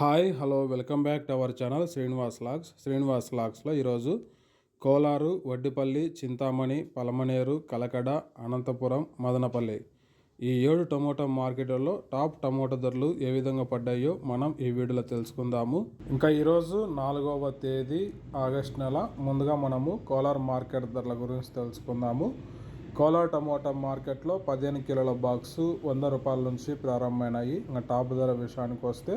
Hi hello welcome back to our channel Srinivas logs. Srinivas లాగ్స్లో ఈరోజు కోలారు వడ్డిపల్లి చింతామణి పలమనేరు కలకడ అనంతపురం మదనపల్లి ఈ ఏడు tomato మార్కెట్లలో టాప్ టమోటా ధరలు ఏ విధంగా పడ్డాయో మనం ఈ వీడియోలో తెలుసుకుందాము. ఇంకా ఈరోజు నాలుగవ తేదీ ఆగస్ట్ నెల. ముందుగా మనము కోలార్ మార్కెట్ ధరల గురించి తెలుసుకుందాము. కోలార్ టమోటా మార్కెట్లో పదిహేను కిలోల బాక్సు వంద రూపాయల నుంచి ప్రారంభమైనాయి. ఇంకా టాప్ ధర విషయానికి వస్తే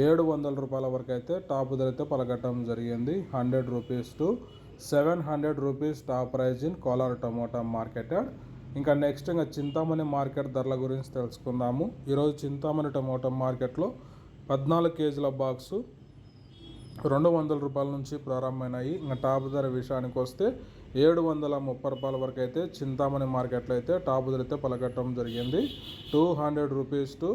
ఏడు వందల రూపాయల వరకు అయితే టాప్ ధరైతే అయితే పలకటం జరిగింది. Hundred rupees to seven hundred rupees top price in Kolar tomato market. ఇంకా నెక్స్ట్ ఇంకా చింతామణి మార్కెట్ ధరల గురించి తెలుసుకుందాము. ఈరోజు చింతామణి టమోటా మార్కెట్లో పద్నాలుగు కేజీల బాక్సు రెండు వందల రూపాయల నుంచి ప్రారంభమైనాయి. ఇంకా టాప్ ధర విషయానికి వస్తే ఏడు వందల ముప్పై రూపాయల వరకు అయితే చింతామణి మార్కెట్లో అయితే టాప్ ధర అయితే పలకట్టడం జరిగింది. Two hundred rupees to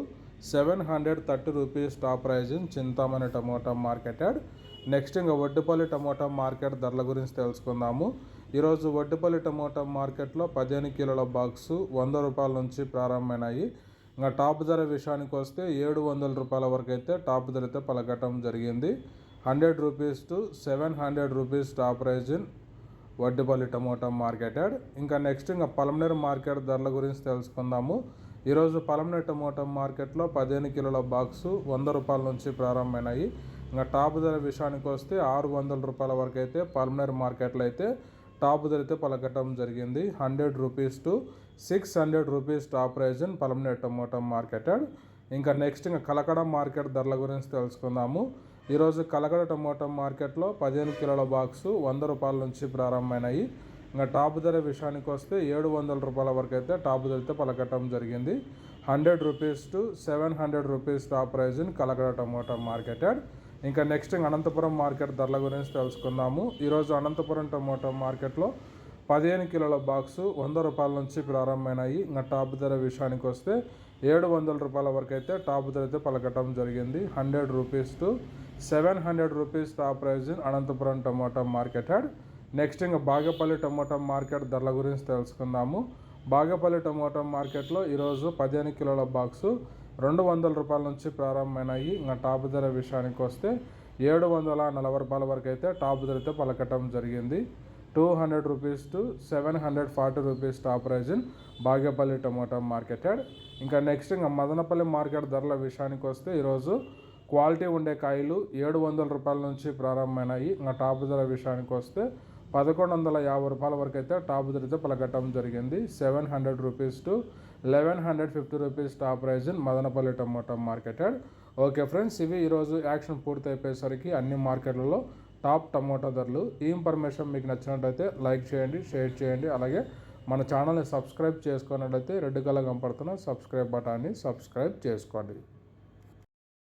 seven hundred thirty rupees top price in Chintamani tomato marketed. Next ఇంకా వడ్డుపల్లి టమోటా మార్కెట్ ధరల గురించి తెలుసుకుందాము. ఈరోజు వడ్డుపల్లి టమోటా మార్కెట్లో పదిహేను కిలోల బాక్సు వంద రూపాయల నుంచి ప్రారంభమైనాయి. ఇంకా టాప్ ధర విషయానికి వస్తే ఏడు వందల రూపాయల వరకు అయితే టాప్ ధర అయితే పలకటం జరిగింది. Hundred rupees to seven hundred rupees top price in Vaddupalli tomato marketed. ఇంకా నెక్స్ట్ ఇంకా పలమనేరు మార్కెట్ ధరల గురించి తెలుసుకుందాము. ఈరోజు పలమనే టమోటా మార్కెట్లో పదిహేను కిలోల బాక్సు వంద రూపాయల నుంచి ప్రారంభమైనాయి. ఇంకా టాప్ ధర విషయానికి వస్తే ఆరు వందల రూపాయల వరకు అయితే పల్మనేర్ మార్కెట్లో అయితే టాప్ ధర అయితే పలకటం జరిగింది. Hundred rupees to six hundred rupees top price in Palamaner tomato marketed. ఇంకా నెక్స్ట్ ఇంకా కలకడ మార్కెట్ ధరల గురించి తెలుసుకుందాము. ఈరోజు కలకడ టమోటా మార్కెట్లో పదిహేను కిలోల బాక్సు వంద రూపాయల నుంచి ప్రారంభమైనాయి. ఇంకా టాప్ ధర విషయానికి వస్తే ఏడు వందల రూపాయల వరకు అయితే టాప్ ధరతో పలకటం జరిగింది. Hundred rupees to seven hundred rupees top price in Kalakada tomato marketed. ఇంకా నెక్స్ట్ అనంతపురం మార్కెట్ ధరల గురించి తెలుసుకుందాము. ఈరోజు అనంతపురం టమోటా మార్కెట్లో పదిహేను కిలోల బాక్సు వంద రూపాయల నుంచి ప్రారంభమైనాయి. ఇంకా టాప్ ధర విషయానికి వస్తే ఏడు వందల రూపాయల వరకు అయితే టాప్ ధర అయితే పలకటం జరిగింది. Hundred rupees to seven hundred rupees top price in Anantapuram tomato marketed. Next ఇంకా బాగేపల్లి టమోటా మార్కెట్ ధరల గురించి తెలుసుకుందాము. బాగేపల్లి టమోటా మార్కెట్లో ఈరోజు పదిహేను కిలోల బాక్సు రెండు వందల రూపాయల నుంచి ప్రారంభమైనాయి. ఇంకా టాప్ ధర విషయానికి వస్తే ఏడు వందల నలభై రూపాయల వరకు అయితే టాప్ ధరతో పలకటం జరిగింది. Two hundred rupees to seven hundred forty rupees top price in Bagepalli tomato marketed. ఇంకా నెక్స్ట్ ఇంకా మదనపల్లి మార్కెట్ ధరల విషయానికి వస్తే ఈరోజు క్వాలిటీ ఉండే కాయలు ఏడు వందల రూపాయల నుంచి ప్రారంభమైనాయి. ఇంకా టాప్ ధర విషయానికి వస్తే పదకొండు వందల యాభై రూపాయల వరకు అయితే టాప్ ధర పలకట్టడం జరిగింది. Seven hundred rupees to eleven hundred fifty rupees top price Madanapalli tomato marketed. Okay friends ఇవి ఈరోజు యాక్షన్ పూర్తి అయిపోయేసరికి అన్ని మార్కెట్లలో టాప్ టమోటా ధరలు. ఈ ఇన్ఫర్మేషన్ మీకు నచ్చినట్టయితే లైక్ చేయండి షేర్ చేయండి. అలాగే మన ఛానల్ని సబ్స్క్రైబ్ చేసుకున్నట్లయితే రెడ్ కలర్ కనపడుతున్న సబ్స్క్రైబ్ బటాన్ని సబ్స్క్రైబ్ చేసుకోండి.